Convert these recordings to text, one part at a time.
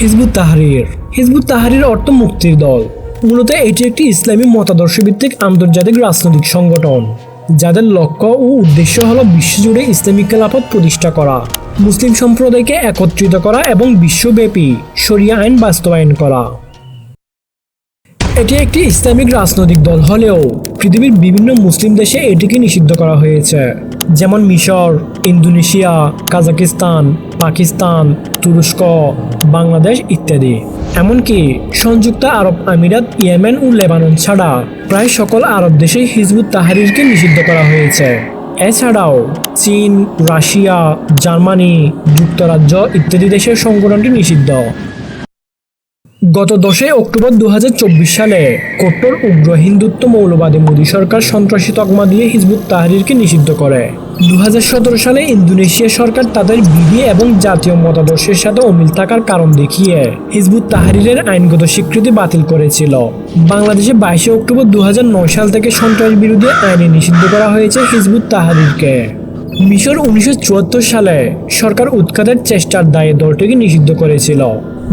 Hizb ut তাহারির। Hizb ut তাহারির অর্থ মুক্তির দল। মূলত এটি একটি ইসলামী মতাদর্শ ভিত্তিক আন্তর্জাতিক রাজনৈতিক সংগঠন, যাদের লক্ষ্য ও উদ্দেশ্য হল বিশ্বজুড়ে ইসলামিক খেলাফত প্রতিষ্ঠা করা, মুসলিম সম্প্রদায়কে একত্রিত করা এবং বিশ্বব্যাপী শরিয়া আইন বাস্তবায়ন করা। এটি একটি ইসলামিক রাজনৈতিক দল হলেও পৃথিবীর বিভিন্ন মুসলিম দেশে এটিকে নিষিদ্ধ করা হয়েছে, যেমন মিশর ইন্দোনেশিয়া, কাজাকিস্তান, পাকিস্তান, তুরস্ক, বাংলাদেশ ইত্যাদি। এমনকি সংযুক্ত আরব আমিরাত, ইয়েমেন ও লেবানন ছাড়া প্রায় সকল আরব দেশে হিজবুত তাহারিরকে নিষিদ্ধ করা হয়েছে। এছাড়াও চীন, রাশিয়া, জার্মানি, যুক্তরাজ্য ইত্যাদি দেশের সংগঠনটি নিষিদ্ধ। গত দশই অক্টোবর দু হাজার চব্বিশ সালে কট্টর উগ্র হিন্দুত্ব মৌলবাদী মোদী সরকার সন্ত্রাসী তকমা দিয়ে হিজবুত তাহরিরকে নিষিদ্ধ করে। দু হাজার সতেরো সালে ইন্দোনেশিয়া সরকার তাদের বিধি এবং জাতীয় মতাদর্শের সাথে অমিল থাকার কারণ দেখিয়ে হিজবুত তাহরিরের আইনগত স্বীকৃতি বাতিল করেছিল। বাংলাদেশে বাইশে অক্টোবর দু হাজার নয় সাল থেকে সন্ত্রাস বিরোধী আইনে নিষিদ্ধ করা হয়েছে হিজবুত তাহরিরকে। মিশর উনিশশো চুয়াত্তর সালে সরকার উৎখাতের চেষ্টার দায়ে দলটিকে নিষিদ্ধ করেছিল।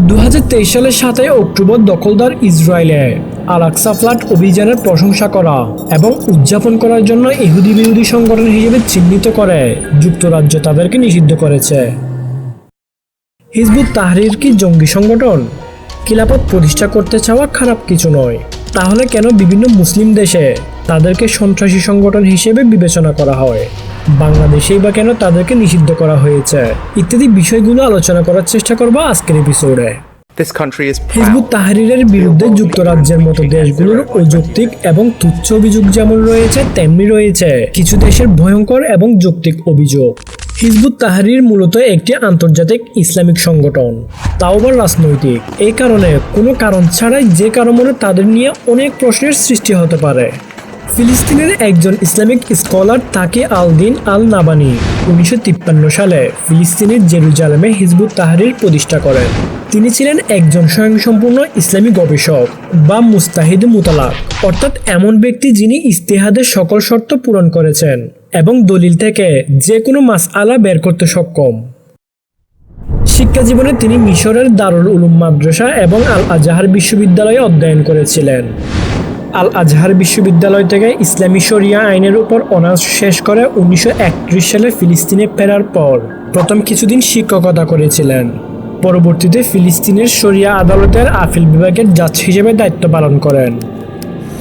দু হাজার তেইশ সালের সাতই অক্টোবর দখলদার ইসরায়েলে আলাক্সা ফ্লাট অভিযানের প্রশংসা করা এবং উদযাপন করার জন্য ইহুদি বিরোধী সংগঠন হিসেবে চিহ্নিত করে। যুক্তরাজ্য তাদেরকে নিষিদ্ধ করেছে। হিজবুত তাহরির কি জঙ্গি সংগঠন? খিলাফত প্রতিষ্ঠা করতে চাওয়া খারাপ কিছু নয়। তাহলে কেন বিভিন্ন মুসলিম দেশে তাদেরকে সন্ত্রাসী সংগঠন হিসেবে বিবেচনা করা হয়? বাংলাদেশেই বা কেন তাদেরকে নিষিদ্ধ করা হয়েছে? ইত্যাদি বিষয়গুলো আলোচনা করার চেষ্টা করব আজকের এপিসোডে হিজবুত. তাহরিরের বিরুদ্ধে যুক্তরাজ্যের মতো দেশগুলোর অযৌক্তিক এবং তুচ্ছ অভিযোগ যেমন রয়েছে, তেমনি রয়েছে। কিছু দেশের ভয়ঙ্কর এবং যৌক্তিক অভিযোগ। হিজবুত তাহরির মূলত একটি আন্তর্জাতিক ইসলামিক সংগঠন। তাও আবার রাজনৈতিক। এই কারণে কোনো কারণ ছাড়াই যে কারও মনে তাদের নিয়ে অনেক প্রশ্নের সৃষ্টি হতে পারে। ফিলিস্তিনের একজন ইসলামিক স্কলার তাকে আল দিন আল নাবানি উনিশশো তিপ্পান্ন সালে ফিলিস্তিনের জেরুজালেমে হিজবুত তাহরির প্রতিষ্ঠা করেন। তিনি ছিলেন একজন স্বয়ংসম্পূর্ণ ইসলামী গবেষক বা মুস্তাহিদ মুতালাক। অর্থাৎ এমন ব্যক্তি যিনি ইস্তেহাদের সকল শর্ত পূরণ করেছেন এবং দলিল থেকে যে কোনো মাস আলা বের করতে সক্ষম। শিক্ষা জীবনে তিনি মিশরের দারুল উলুম মাদ্রাসা এবং আল আজাহার বিশ্ববিদ্যালয়ে অধ্যয়ন করেছিলেন। আল আজহার বিশ্ববিদ্যালয় থেকে ইসলামী শরিয়া আইনের উপর অনার্স শেষ করে উনিশশো একত্রিশ সালে ফিলিস্তিনে ফেরার পর প্রথম কিছুদিন শিক্ষকতা করেছিলেন। পরবর্তীতে ফিলিস্তিনের শরিয়া আদালতের আপিল বিভাগের জাজ হিসেবে দায়িত্ব পালন করেন।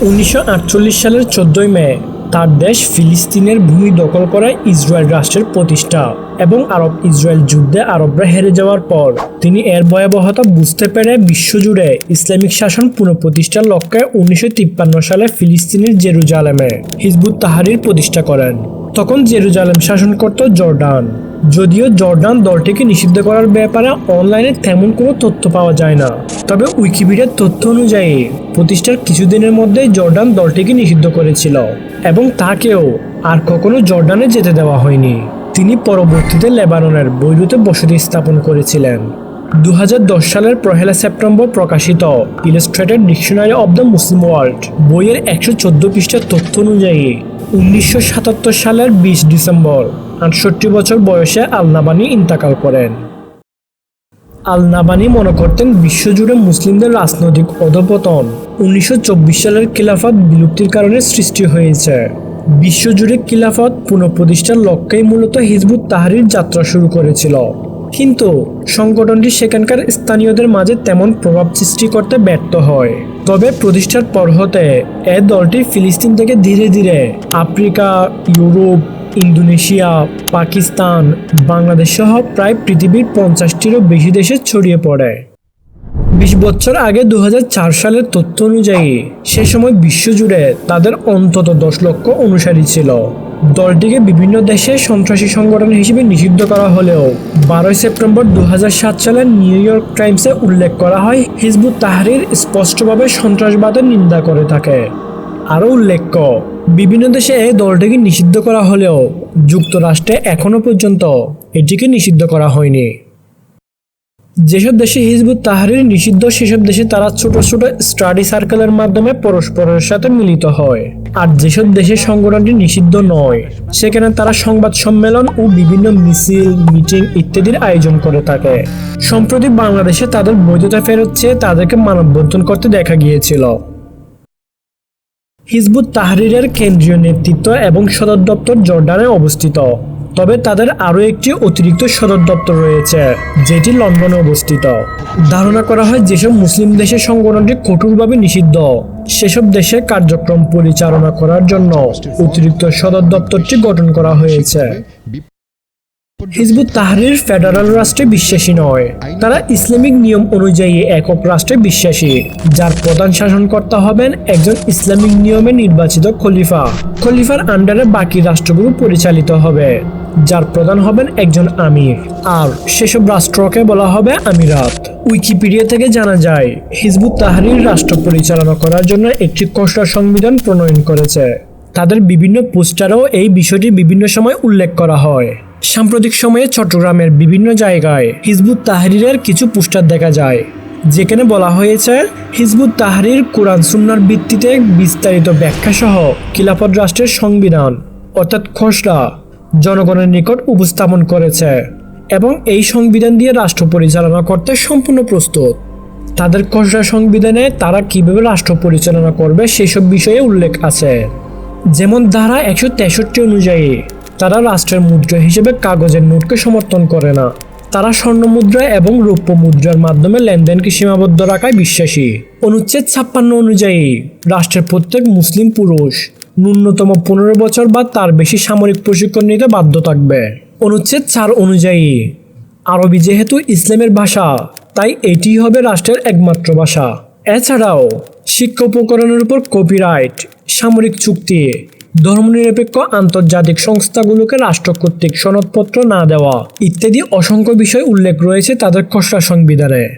উনিশশো আটচল্লিশ সালের চোদ্দই মে তার দেশ ফিলিস্তিনের ভূমি দখল করায় ইসরায়েল রাষ্ট্রের প্রতিষ্ঠা এবং আরব ইসরায়েল যুদ্ধে আরবরা হেরে যাওয়ার পর তিনি এর ভয়াবহতা বুঝতে পেরে বিশ্বজুড়ে ইসলামিক শাসন পুনঃপ্রতিষ্ঠার লক্ষ্যে উনিশশো তিপ্পান্ন সালে ফিলিস্তিনের জেরুজালেমে হিজবুত তাহারির প্রতিষ্ঠা করেন। তখন জেরুজালেম শাসন করত জর্ডান। যদিও জর্ডান দলটিকে নিষিদ্ধ করার ব্যাপারে অনলাইনে তেমন কোনো তথ্য পাওয়া যায় না। তবে উইকিপিডিয়ার তথ্য অনুযায়ী, প্রতিষ্ঠার কিছুদিনের মধ্যে জর্ডান দলটিকে নিষিদ্ধ করেছিল এবং তাকেও আর কখনো জর্ডানে যেতে দেওয়া হয়নি। তিনি পরবর্তীতে লেবাননের বৈরুতে বসতি স্থাপন করেছিলেন। দু হাজার দশ সালের পহেলা সেপ্টেম্বর প্রকাশিত illustrated dictionary of the Muslim world বইয়ের একশো চোদ্দ পৃষ্ঠার তথ্য অনুযায়ী, উনিশশো সাতাত্তর সালের বিশ ডিসেম্বর আটষট্টি বছর বয়সে আলনাবানি ইন্তাকাল করেন। আল নাবানি মনে করতেন বিশ্বজুড়ে মুসলিমদের রাজনৈতিক অধপতন। উনিশশো সালের খিলাফত বিলুপ্তির কারণে সৃষ্টি হয়েছে। বিশ্বজুড়ে খিলাফত পুনঃপ্রতিষ্ঠার লক্ষ্যেই মূলত হিজবুত তাহারির যাত্রা শুরু করেছিল। কিন্তু সংগঠনটি সেখানকার স্থানীয়দের মাঝে তেমন প্রভাব সৃষ্টি করতে ব্যর্থ হয়। তবে প্রতিষ্ঠার পর হতে এ দলটি ফিলিস্তিন থেকে ধীরে ধীরে Africa, Europe Indonesia, Pakistan, Bangladesh সহ প্রায় পৃথিবীর পঞ্চাশটিরও বেশি দেশে ছড়িয়ে পড়ে। বিশ বছর আগে দু হাজার চার সালের তথ্য অনুযায়ী, সে সময় বিশ্বজুড়ে তাদের অন্তত দশ লক্ষ অনুসারী ছিল। দলটিকে বিভিন্ন দেশে সন্ত্রাসী সংগঠন হিসেবে নিষিদ্ধ করা হলেও, বারোই সেপ্টেম্বর দু হাজার সাত সালে নিউ ইয়র্ক টাইমসে উল্লেখ করা হয়, হিজবুত তাহরির স্পষ্টভাবে সন্ত্রাসবাদের নিন্দা করে থাকে। আরও উল্লেখ্য, বিভিন্ন দেশে দলটিকে নিষিদ্ধ করা হলেও যুক্তরাষ্ট্রে এখনও পর্যন্ত এটিকে নিষিদ্ধ করা হয়নি। যেসব দেশে হিজবুত তাহারির নিষিদ্ধ, সেসব দেশে তারা ছোট ছোট স্টাডি সার্কেলের মাধ্যমে পরস্পরের সাথে মিলিত হয়। আর যেসব দেশে সংগঠনটি নিষিদ্ধ নয়, সেখানে তারা সংবাদ সম্মেলন ও বিভিন্ন মিছিল, মিটিং ইত্যাদির আয়োজন করে থাকে। সম্প্রতি বাংলাদেশে তাদের বৈধতা ফেরত চেয়ে তাদেরকে মানববন্ধন করতে দেখা গিয়েছিল। হিজবুত তাহরিরের কেন্দ্রীয় নেতৃত্ব এবং সদর দপ্তর জর্ডানে অবস্থিত। তবে তাদের আরও একটি অতিরিক্ত সদর দপ্তর রয়েছে, যেটি লন্ডনে অবস্থিত। ধারণা করা হয় যেসব মুসলিম দেশে সংগঠনটি কঠোরভাবে নিষিদ্ধ, সেসব দেশে কার্যক্রম পরিচালনা করার জন্য অতিরিক্ত সদর দপ্তরটি গঠন করা হয়েছে। হিজবুত তাহরির ফেডারাল রাষ্ট্রে বিশ্বাসী নয়। তারা ইসলামিক নিয়ম অনুযায়ী একক রাষ্ট্রে বিশ্বাসী, যার প্রধান শাসনকর্তা হবেন একজন ইসলামিক নিয়মে নির্বাচিত খলিফা। খলিফার আন্ডারে বাকি রাষ্ট্রগুলো পরিচালিত হবে, যার প্রধান হবেন একজন আমির। আর সেসব রাষ্ট্রকে বলা হবে আমিরাত। উইকিপিডিয়া থেকে জানা যায়, হিজবুত তাহরির রাষ্ট্র পরিচালনা করার জন্য একটি খসড়া সংবিধান প্রণয়ন করেছে। তাদের বিভিন্ন পোস্টারেও এই বিষয়টি বিভিন্ন সময় উল্লেখ করা হয়। সাম্প্রতিক সময়ে চট্টগ্রামের বিভিন্ন জায়গায় হিজবুত তাহরিরের কিছু পোস্টার দেখা যায়, যেখানে বলা হয়েছে হিজবুত তাহরির কোরআন সুন্নার ভিত্তিতে বিস্তারিত ব্যাখ্যা সহ খিলাফত রাষ্ট্রের সংবিধান, অর্থাৎ খসড়া, জনগণের নিকট উপস্থাপন করেছে এবং এই সংবিধান দিয়ে রাষ্ট্র পরিচালনা করতে সম্পূর্ণ প্রস্তুত। তাদের খসড়া সংবিধানে তারা কীভাবে রাষ্ট্র পরিচালনা করবে সেসব বিষয়ে উল্লেখ আছে। যেমন ধারা একশো তেষট্টি অনুযায়ী তারা রাষ্ট্রের মুদ্রা হিসেবে কাগজের নোটকে সমর্থন করে না। তারা স্বর্ণ মুদ্রা এবং রৌপ্য মুদ্রার মাধ্যমে লেনদেনকে সীমাবদ্ধ রাখায় বিশ্বাসী। অনুচ্ছেদ ছাপ্পান্ন অনুযায়ী, রাষ্ট্রের প্রত্যেক মুসলিম পুরুষ ন্যূনতম পনেরো বছর বা তার বেশি সামরিক প্রশিক্ষণ নিতে বাধ্য থাকবে। অনুচ্ছেদ চার অনুযায়ী, আরবি যেহেতু ইসলামের ভাষা, তাই এটি হবে রাষ্ট্রের একমাত্র ভাষা। এছাড়াও, শিক্ষা উপকরণের উপর কপিরাইট সামরিক চুক্তি ধর্মনিরপেক্ষ আন্তর্জাতিক সংস্থাগুলোকে রাষ্ট্র কর্তৃক সনদপত্র না দেওয়া ইত্যাদি অসংখ্য বিষয় উল্লেখ রয়েছে তাদের খসড়া সংবিধানে।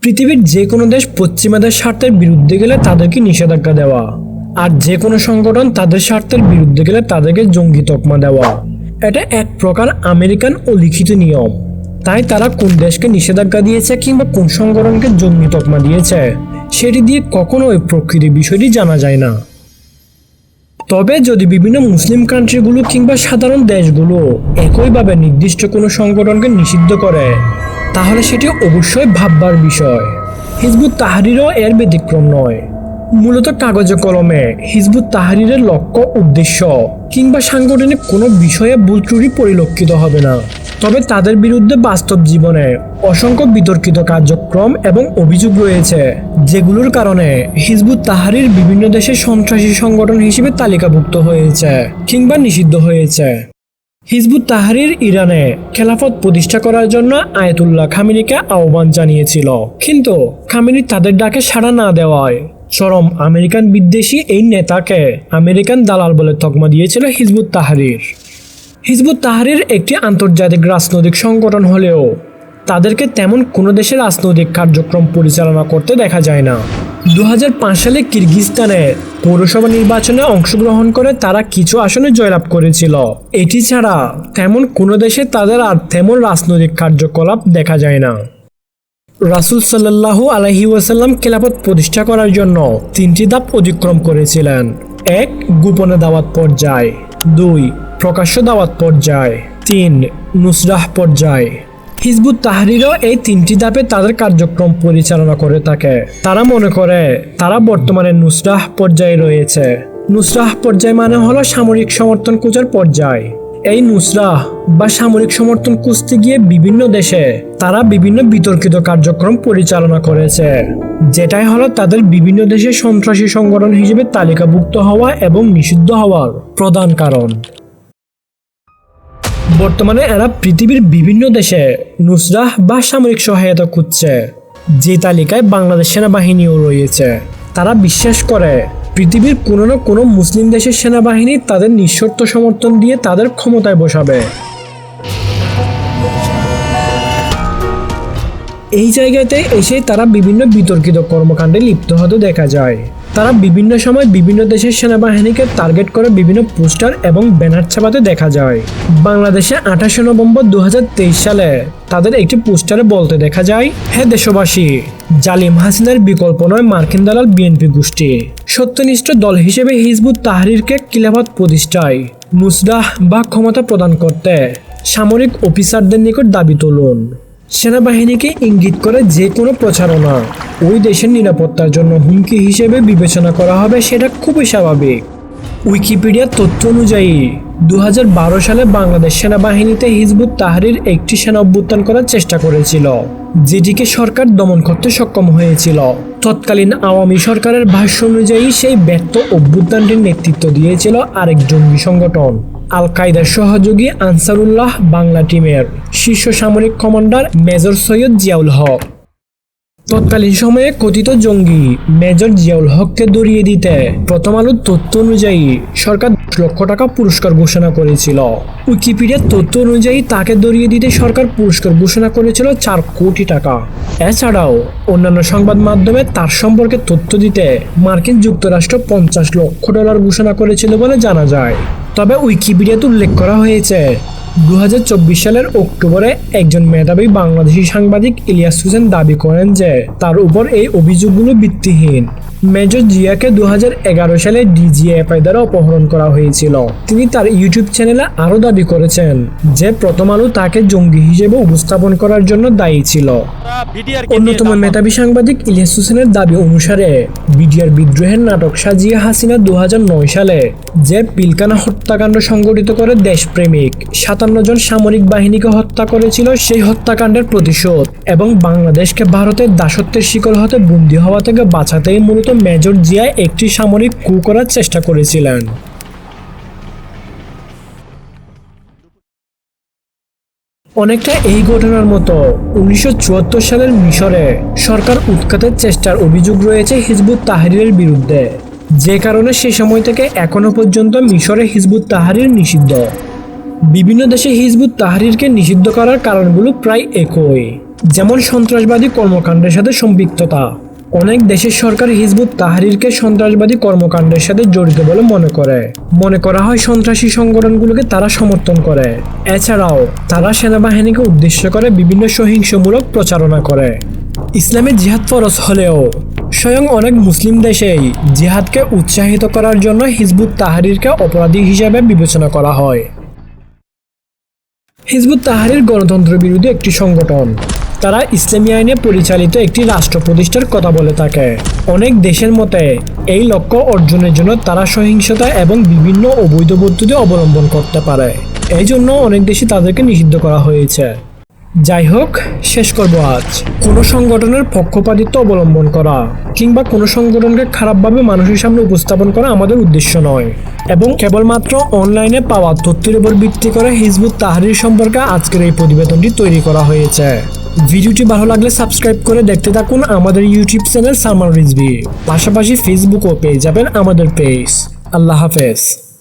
পৃথিবীর যে কোনো দেশ পশ্চিমাদের স্বার্থের বিরুদ্ধে গেলে তাদেরকে নিষেধাজ্ঞা দেওয়া আর যে কোনো সংগঠন তাদের স্বার্থের বিরুদ্ধে গেলে তাদেরকে জঙ্গি তকমা দেওয়া। এটা এক প্রকার আমেরিকান ও লিখিত নিয়ম। তাই তারা কোন দেশকে নিষেধাজ্ঞা দিয়েছে কিংবা কোন সংগঠনকে জঙ্গি তকমা দিয়েছে, সেটি দিয়ে কখনো ওই প্রকৃতি বিষয়টি জানা যায় না। তবে যদি বিভিন্ন মুসলিম কান্ট্রিগুলো কিংবা সাধারণ দেশগুলো একইভাবে নির্দিষ্ট কোনো সংগঠনকে নিষিদ্ধ করে, তাহলে সেটি অবশ্যই ভাববার বিষয়। হিজবুত তাহারিরও এর ব্যতিক্রম নয়। মূলত কাগজে কলমে হিজবুত তাহারিরের লক্ষ্য, উদ্দেশ্য কিংবা সাংগঠনিক কোনো বিষয়ে ভুল ত্রুটি পরিলক্ষিত হবে না। তবে তাদের বিরুদ্ধে বাস্তব জীবনে অসংখ্য বিতর্কিত কার্যক্রম এবং অভিযোগ রয়েছে, যেগুলোর কারণে হিজবুত তাহারির বিভিন্ন দেশে সন্ত্রাসী সংগঠন হিসেবে তালিকাভুক্ত হয়েছে কিংবা নিষিদ্ধ হয়েছে। হিজবুত তাহারির ইরানে খেলাফত প্রতিষ্ঠা করার জন্য আয়তুল্লাহ খামিনিকে আহ্বান জানিয়েছিল। কিন্তু খামিনি তাদের ডাকে সাড়া না দেওয়ায় চরম আমেরিকান বিদ্বেষী এই নেতাকে আমেরিকান দালাল বলে তকমা দিয়েছিল হিজবুত তাহারির। হিজবুত তাহারির একটি আন্তর্জাতিক রাজনৈতিক সংগঠন হলেও তাদেরকে তেমন কোনো দেশের রাজনৈতিক কার্যক্রম পরিচালনা করতে দেখা যায় না। দু হাজার পাঁচ সালে কিরগিজস্তানে পৌরসভা নির্বাচনে অংশগ্রহণ করে তারা কিছু আসনে জয়লাভ করেছিল। এটি ছাড়া তেমন কোনো দেশে তাদের আর তেমন রাজনৈতিক কার্যকলাপ দেখা যায় না। রাসুল সাল্লাহ আলহি ওয়াসাল্লাম খেলাফত প্রতিষ্ঠা করার জন্য তিনটি ধাপ অতিক্রম করেছিলেন। এক, গোপনে দাওয়াত পর্যায়। দুই প্রকাশ্য দাওয়াত পর্যায়। তিন, নুসরাহ পর্যায়। হিজবুত তাহরিরও এই তিনটি ধাপে তাদের কার্যক্রম পরিচালনা করে থাকে। তারা মনে করে, তারা বর্তমানে নুসরাহ পর্যায়ে রয়েছে। নুসরাহ পর্যায় মানে হলো সামরিক সমর্থন খোঁজার পর্যায়। এই নুসরাহ বা সামরিক সমর্থন খুঁজতে গিয়ে বিভিন্ন দেশে তারা বিভিন্ন বিতর্কিত কার্যক্রম পরিচালনা করেছে, যেটাই হলো তাদের বিভিন্ন দেশে সন্ত্রাসী সংগঠন হিসেবে তালিকাভুক্ত হওয়া এবং নিষিদ্ধ হওয়ার প্রধান কারণ। বর্তমানে এরা পৃথিবীর বিভিন্ন দেশে নুসরাহ বা সামরিক সহায়তা খুঁজছে, যে তালিকায় বাংলাদেশ সেনাবাহিনীও রয়েছে। তারা বিশ্বাস করে, পৃথিবীর কোনো না কোনো মুসলিম দেশের সেনাবাহিনী তাদের নিঃশর্ত সমর্থন দিয়ে তাদের ক্ষমতায় বসাবে। এই জায়গাতে এসে তারা বিভিন্ন বিতর্কিত কর্মকাণ্ডে লিপ্ত হতে দেখা যায়। তারা বিভিন্ন সময় বিভিন্ন দেশের সেনাবাহিনীকে টার্গেট করে বিভিন্ন পোস্টার এবং ব্যানার ছাপাতে দেখা যায়। বাংলাদেশে আঠাশে নভেম্বর দু হাজার তেইশ সালে তাদের একটি পোস্টারে বলতে দেখা যায়, হে দেশবাসী, জালিম হাসিনার বিকল্প নয় মার্কিন দালাল বিএনপি গোষ্ঠী। সত্যনিষ্ঠ দল হিসেবে হিজবুত তাহরিরকে কিলাফত প্রতিষ্ঠায় নুসরাহ বা ক্ষমতা প্রদান করতে সামরিক অফিসারদের নিকট দাবি তুলুন। সেনাবাহিনীকে ইঙ্গিত করে যে কোনো প্রচারণা। ওই দেশের নিরাপত্তার জন্য হুমকি হিসেবে বিবেচনা করা হবে সেটা খুবই স্বাভাবিক। উইকিপিডিয়ার তথ্য অনুযায়ী দু হাজার বারো সালে বাংলাদেশ সেনাবাহিনীতে হিজবুত তাহরির একটি সেনা অভ্যুত্থান করার চেষ্টা করেছিল, যেটিকে সরকার দমন করতে সক্ষম হয়েছিল। তৎকালীন আওয়ামী সরকারের ভাষ্য অনুযায়ী সেই ব্যর্থ অভ্যুত্থানটির নেতৃত্ব দিয়েছিল আরেক জঙ্গি সংগঠন। আল কায়দার সহযোগী আনসারুল্লাহ বাংলা টিমের শীর্ষ সামরিক কমান্ডার মেজর সৈয়দ জিয়াউল হক। তৎকালীন সময়ে কথিত জঙ্গি মেজর জিয়াউল হককে দরিয়ে দিতে প্রথম আলোর তথ্য অনুযায়ী সরকার দশ লক্ষ টাকা পুরস্কার ঘোষণা করেছিল। উইকিপিডিয়ার তথ্য অনুযায়ী তাকে দরিয়ে দিতে সরকার পুরস্কার ঘোষণা করেছিল চার কোটি টাকা। এছাড়াও অন্যান্য সংবাদ মাধ্যমে তার সম্পর্কে তথ্য দিতে মার্কিন যুক্তরাষ্ট্র পঞ্চাশ লক্ষ ডলার ঘোষণা করেছিল বলে জানা যায়। তবে উইকিপিডিয়াতে উল্লেখ করা হয়েছে। দু হাজার চব্বিশ সালের অক্টোবরে একজন মেধাবী বাংলাদেশি সাংবাদিক ইলিয়াস হোসেন দাবি করেন যে তার উপর এই অভিযোগগুলো ভিত্তিহীন। মেজর জিয়াকে দু সালে ডিজিএফআই দ্বারা অপহরণ করা হয়েছিল। তিনি তার ইউটিউব চ্যানেলে আরও দাবি করেছেন যে প্রথম আলো তাকে জঙ্গি হিসেবে উপস্থাপন করার জন্য দায়ী ছিল। অন্যতম মেধাবী সাংবাদিক ইলিয়াস হোসেনের দাবি অনুসারে বিডিআর বিদ্রোহের নাটক সাজিয়া হাসিনা দু হাজার নয় সালে যে পিলকানা হত্যাকাণ্ড সংগঠিত করে দেশপ্রেমিক সাতান্ন জন সামরিক বাহিনীকে হত্যা করেছিল সেই হত্যাকাণ্ডের প্রতিশোধ। এবং বাংলাদেশকে ভারতের দাসত্বের শিকল হতে বন্দী হওয়া থেকে বাঁচাতেই মূলত মেজর জিয়া একটি সামরিক কু করার চেষ্টা করেছিলেন। অনেকটা এই ঘটনার মতো উনিশশো চুয়াত্তর সালের মিশরে সরকার উৎখাতের চেষ্টার অভিযোগ রয়েছে হিজবুত তাহরিরের বিরুদ্ধে। যে কারণে সে সময় থেকে এখনও পর্যন্ত মিশরে হিজবুত তাহরির নিষিদ্ধ। বিভিন্ন দেশে হিজবুত তাহরিরকে নিষিদ্ধ করার কারণগুলো প্রায় একই, যেমন সন্ত্রাসবাদী কর্মকাণ্ডের সাথে সম্পৃক্ততা। অনেক দেশের সরকার হিজবুত তাহরিরকে সন্ত্রাসবাদী কর্মকাণ্ডের সাথে জড়িত বলে মনে করে। মনে করা হয় সন্ত্রাসী সংগঠনগুলোকে তারা সমর্থন করে। এছাড়াও, তারা সেনাবাহিনীকে উদ্দেশ্য করে বিভিন্ন সহিংসমূলক প্রচারণা করে। ইসলামে জিহাদ ফরজ হলেও, স্বয়ং অনেক মুসলিম দেশেই জিহাদকে উৎসাহিত করার জন্য হিজবুত তাহরিরকে অপরাধী হিসেবে বিবেচনা করা হয়। হিজবুত তাহারির গণতন্ত্র বিরোধী একটি সংগঠন। তারা ইসলামী আইনে পরিচালিত একটি রাষ্ট্র প্রতিষ্ঠার কথা বলে থাকে। অনেক দেশের মতে, এই লক্ষ্য অর্জনের জন্য তারা সহিংসতা এবং বিভিন্ন অবৈধ পদ্ধতি অবলম্বন করতে পারে। এই জন্য অনেক দেশে তাদেরকে নিষিদ্ধ করা হয়েছে। যাই হোক, শেষ করব আজ। কোনো সংগঠনের পক্ষপাতিত্ব অবলম্বন করা কিংবা কোনো সংগঠনকে খারাপভাবে মানুষের সামনে উপস্থাপন করা আমাদের উদ্দেশ্য নয়। এবং কেবলমাত্র অনলাইনে পাওয়া তথ্যের উপর ভিত্তি করে হিজবুত তাহারির সম্পর্কে আজকের এই প্রতিবেদনটি তৈরি করা হয়েছে। ভিডিওটি ভালো লাগলে সাবস্ক্রাইব করে দেখতে থাকুন আমাদের ইউটিউব চ্যানেল সালমান রিজভি। পাশাপাশি ফেসবুকও পেয়ে যাবেন আমাদের পেজ। আল্লাহ হাফেজ।